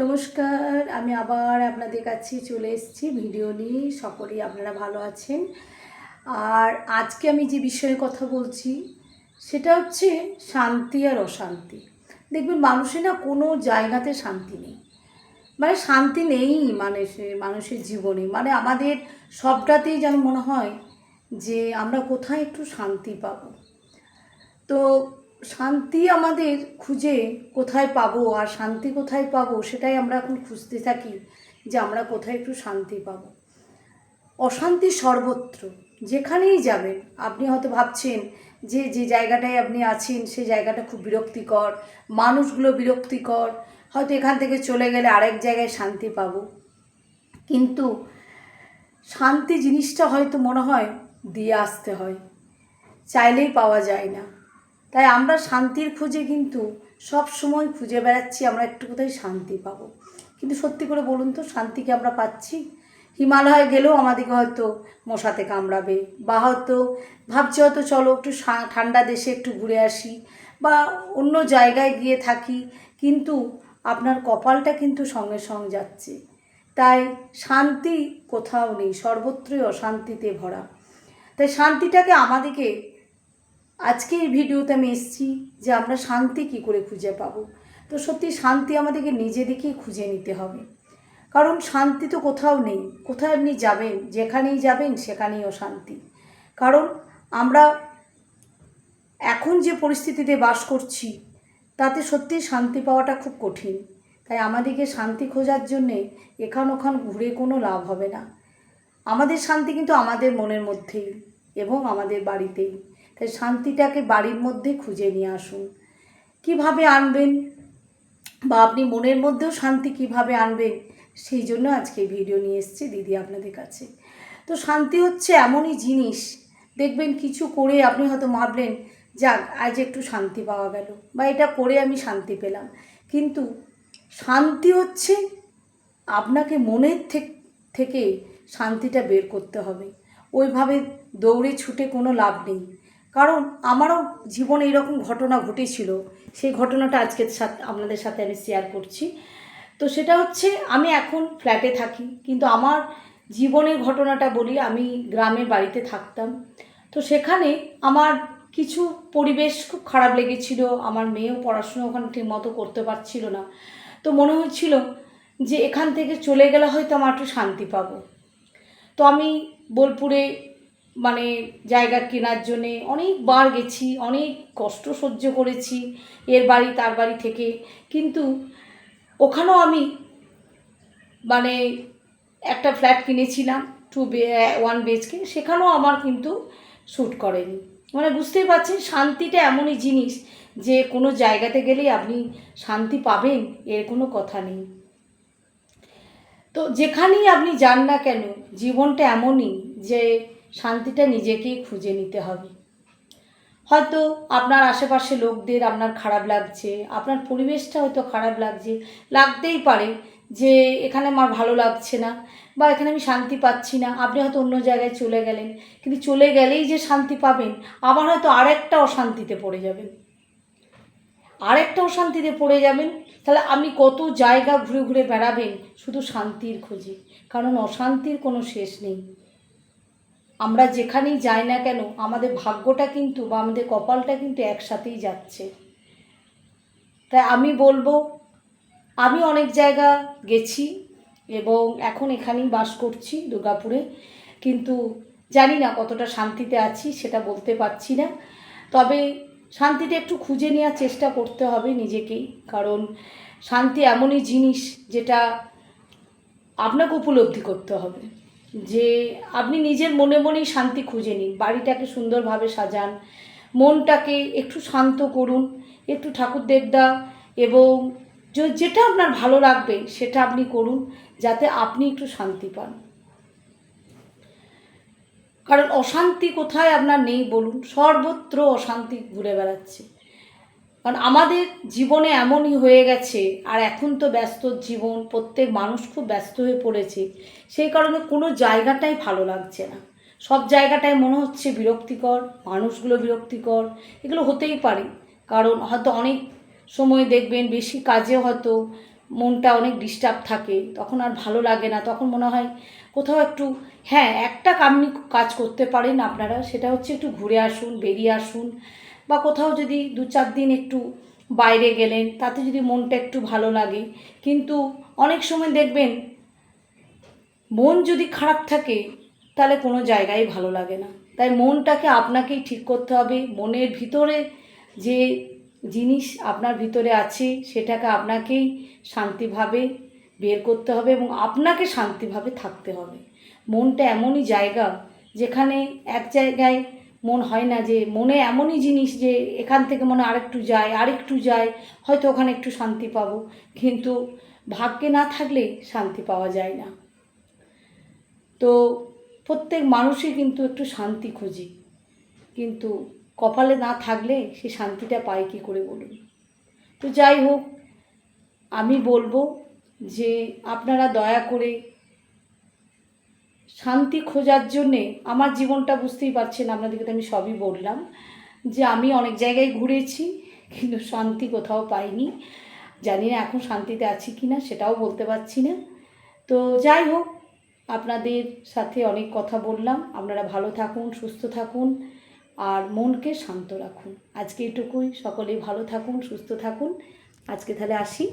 নমস্কার, আমি আবার আপনাদের কাছে চলে এসেছি ভিডিও নিয়ে। সকলেই আপনারা ভালো আছেন। আর আজকে আমি যে বিষয়ে কথা বলছি, সেটা হচ্ছে শান্তি আর অশান্তি। দেখবেন মানুষের না কোনো জায়গাতে শান্তি নেই। মানে শান্তি নেই মানুষের মানুষের জীবনে। মানে আমাদের সবটাতেই যেন মনে হয় যে আমরা কোথায় একটু শান্তি পাবো। তো শান্তি আমাদের খুঁজে কোথায় পাবো আর শান্তি কোথায় পাবো সেটাই আমরা এখন খুঁজতে থাকি যে আমরা কোথায় একটু শান্তি পাবো। অশান্তি সর্বত্র, যেখানেই যাবেন, আপনি হয়তো ভাবছেন যে যে জায়গাটায় আপনি আছেন সেই জায়গাটা খুব বিরক্তিকর, মানুষগুলো বিরক্তিকর, হয়তো এখান থেকে চলে গেলে আরেক জায়গায় শান্তি পাবো। কিন্তু শান্তি জিনিসটা হয়তো মনে হয় দিয়ে আসতে হয়, চাইলেই পাওয়া যায় না। তাই আমরা শান্তির খোঁজে কিন্তু সব সময় খুঁজে বেড়াচ্ছি, আমরা একটু কোথায় শান্তি পাবো। কিন্তু সত্যি করে বলুন তো শান্তি কি আমরা পাচ্ছি? হিমালয়ে গেলেও আমাদেরকে হয়তো মশাতে কামড়াবে, বা হয়তো ভাবছি হয়তো চলো একটু ঠান্ডা দেশে একটু ঘুরে আসি, বা অন্য জায়গায় গিয়ে থাকি, কিন্তু আপনার কপালটা কিন্তু সঙ্গে সঙ্গে যাচ্ছে। তাই শান্তি কোথাও নেই, সর্বত্রই অশান্তিতে ভরা। তাই শান্তিটাকে আমাদেরকে আজকে এই ভিডিওতে আমি এসেছি যে আমরা শান্তি কি করে খুঁজে পাবো। তো সত্যি শান্তি আমাদেরকে নিজেদেরকেই খুঁজে নিতে হবে। কারণ শান্তি তো কোথাও নেই। কোথায় আপনি যাবেন? যেখানেই যাবেন, সেখানেই অশান্তি। কারণ আমরা এখন যে পরিস্থিতিতে বাস করছি, তাতে সত্যি শান্তি পাওয়াটা খুব কঠিন। তাই আমাদেরকে শান্তি খোঁজার জন্যে এখান ওখান ঘুরে কোনো লাভ হবে না। আমাদের শান্তি কিন্তু আমাদের মনের মধ্যেই এবং আমাদের বাড়িতেই। তাই শান্তিটাকে বাড়ির মধ্যে খুঁজে নিয়ে আসুন। কীভাবে আনবেন? বা আপনি মনের মধ্যেও শান্তি কীভাবে আনবেন? সেই জন্য আজকে ভিডিও নিয়ে এসেছি দিদি আপনাদের কাছে। তো শান্তি হচ্ছে এমনই জিনিস, দেখবেন কিছু করে আপনি হয়তো ভাবলেন, যাক, আজ একটু শান্তি পাওয়া গেল। বা এটা করে আমি শান্তি পেলাম। কিন্তু শান্তি হচ্ছে আপনাকে মনের থেক- শান্তিটা বের করতে হবে। ওইভাবে দৌড়ে ছুটে কোনো লাভ নেই। কারণ আমারও জীবনে এরকম ঘটনা ঘটেছিল। সেই ঘটনাটা আজকে সাথে, আপনাদের সাথে আমি শেয়ার করছি। তো সেটা হচ্ছে, আমি এখন ফ্ল্যাটে থাকি, কিন্তু আমার জীবনের ঘটনাটা বলি, আমি গ্রামে বাড়িতে থাকতাম। তো সেখানে আমার কিছু পরিবেশ খুব খারাপ লেগেছিল, আমার মেয়েও পড়াশুনো ওখানে ঠিক মতো করতে পারছিল না। তো মনে হচ্ছিল যে এখান থেকে চলে গেলে হয়তো আমার একটু শান্তি পাবো। তো আমি বোলপুরে মানে জায়গা কেনার জন্যে অনেকবার গেছি, অনেক কষ্ট সহ্য করেছি এর বাড়ি তার বাড়ি থেকে। কিন্তু ওখানেও আমি মানে একটা ফ্ল্যাট কিনেছিলাম টু বে ওয়ান বেচকে সেখানেও আমার কিন্তু শ্যুট করেনি। মানে বুঝতেই পারছেন, শান্তিটা এমনই জিনিস যে কোনো জায়গাতে গেলেই আপনি শান্তি পাবেন, এর কোনো কথা নেই। তো যেখানেই আপনি যান না কেন, জীবনটা এমনই যে শান্তিটা নিজেকেই খুঁজে নিতে হবে। হয়তো আপনার আশেপাশে লোকদের আপনার খারাপ লাগছে, আপনার পরিবেশটা হয়তো খারাপ লাগছে, লাগতেই পারে যে এখানে আমার ভালো লাগছে না বা এখানে আমি শান্তি পাচ্ছি না, আপনি হয়তো অন্য জায়গায় চলে গেলেন, কিন্তু চলে গেলেই যে শান্তি পাবেন, আবার হয়তো আরেকটা অশান্তিতে পড়ে যাবেন। আরেকটা অশান্তিতে পড়ে যাবেন, তাহলে আপনি কত জায়গা ঘুরে ঘুরে বেড়াবেন শুধু শান্তির খোঁজে, কারণ অশান্তির কোনো শেষ নেই। আমরা যেখানেই যাই না কেন, আমাদের ভাগ্যটা কিন্তু বা আমাদের কপালটা কিন্তু একসাথেই যাচ্ছে। তাই আমি বলব, আমি অনেক জায়গা গেছি এবং এখন এখানেই বাস করছি দুর্গাপুরে, কিন্তু জানি না কতটা শান্তিতে আছি সেটা বলতে পারছি না। তবে শান্তিটা একটু খুঁজে নেওয়ার চেষ্টা করতে হবে নিজেকেই, কারণ শান্তি এমনই জিনিস যেটা আপনাকে উপলব্ধি করতে হবে। যে আপনি নিজের মনে মনেই শান্তি খুঁজে নিন, বাড়িটাকে সুন্দরভাবে সাজান, মনটাকে একটু শান্ত করুন, একটু ঠাকুর দেবদা এবং যেটা আপনার ভালো লাগবে সেটা আপনি করুন, যাতে আপনি একটু শান্তি পান। কারণ অশান্তি কোথায় আপনার নেই বলুন, সর্বত্র অশান্তি ঘুরে বেড়াচ্ছে। কারণ আমাদের জীবনে এমনই হয়ে গেছে, আর এখন তো ব্যস্ত জীবন, প্রত্যেক মানুষ খুব ব্যস্ত হয়ে পড়েছে, সেই কারণে কোনো জায়গাটাই ভালো লাগছে না। সব জায়গাটায় মনে হচ্ছে বিরক্তিকর, মানুষগুলো বিরক্তিকর, এগুলো হতেই পারে। কারণ হয়তো অনেক সময় দেখবেন বেশি কাজে হয়তো মনটা অনেক ডিস্টার্ব থাকে, তখন আর ভালো লাগে না, তখন মনে হয় কোথাও একটু হ্যাঁ একটা আপনি কাজ করতে পারেন আপনারা, সেটা হচ্ছে একটু ঘুরে আসুন, বেরিয়ে আসুন বা কোথাও যদি দু চার দিন একটু বাইরে গেলেন, তাতে যদি মনটা একটু ভালো লাগে। কিন্তু অনেক সময় দেখবেন, মন যদি খারাপ থাকে, তাহলে কোনো জায়গায় ভালো লাগে না। তাই মনটাকে আপনাকেই ঠিক করতে হবে। মনের ভিতরে যে জিনিস আপনার ভিতরে আছে, সেটাকে আপনাকেই শান্তিভাবে বের করতে হবে এবং আপনাকে শান্তিভাবে থাকতে হবে। মনটা এমনই জায়গা, যেখানে এক জায়গায় মন হয় না যে মনে এমনই জিনিস যে এখান থেকে মনে আরেকটু যায় আরেকটু যায়, হয়তো ওখানে একটু শান্তি পাবো। কিন্তু ভাগ্যে না থাকলে শান্তি পাওয়া যায় না। তো প্রত্যেক মানুষই কিন্তু একটু শান্তি খুঁজি। কিন্তু কপালে না থাকলে সে শান্তিটা পায় কী করে বলুন? তো যাই হোক, আমি বলব যে আপনারা দয়া করে শান্তি খোঁজার জন্যে আমার জীবনটা বুঝতেই পারছেন আপনাদেরকে তো আমি সবই বললাম যে আমি অনেক জায়গায় ঘুরেছি, কিন্তু শান্তি কোথাও পাইনি। জানি না এখন শান্তিতে আছি কি না সেটাও বলতে পারছি না। তো যাই হোক, আপনাদের সাথে অনেক কথা বললাম। আপনারা ভালো থাকুন, সুস্থ থাকুন, আর মনকে শান্ত রাখুন। আজকে এটুকুই। সকলেই ভালো থাকুন, সুস্থ থাকুন। আজকে তাহলে আসি।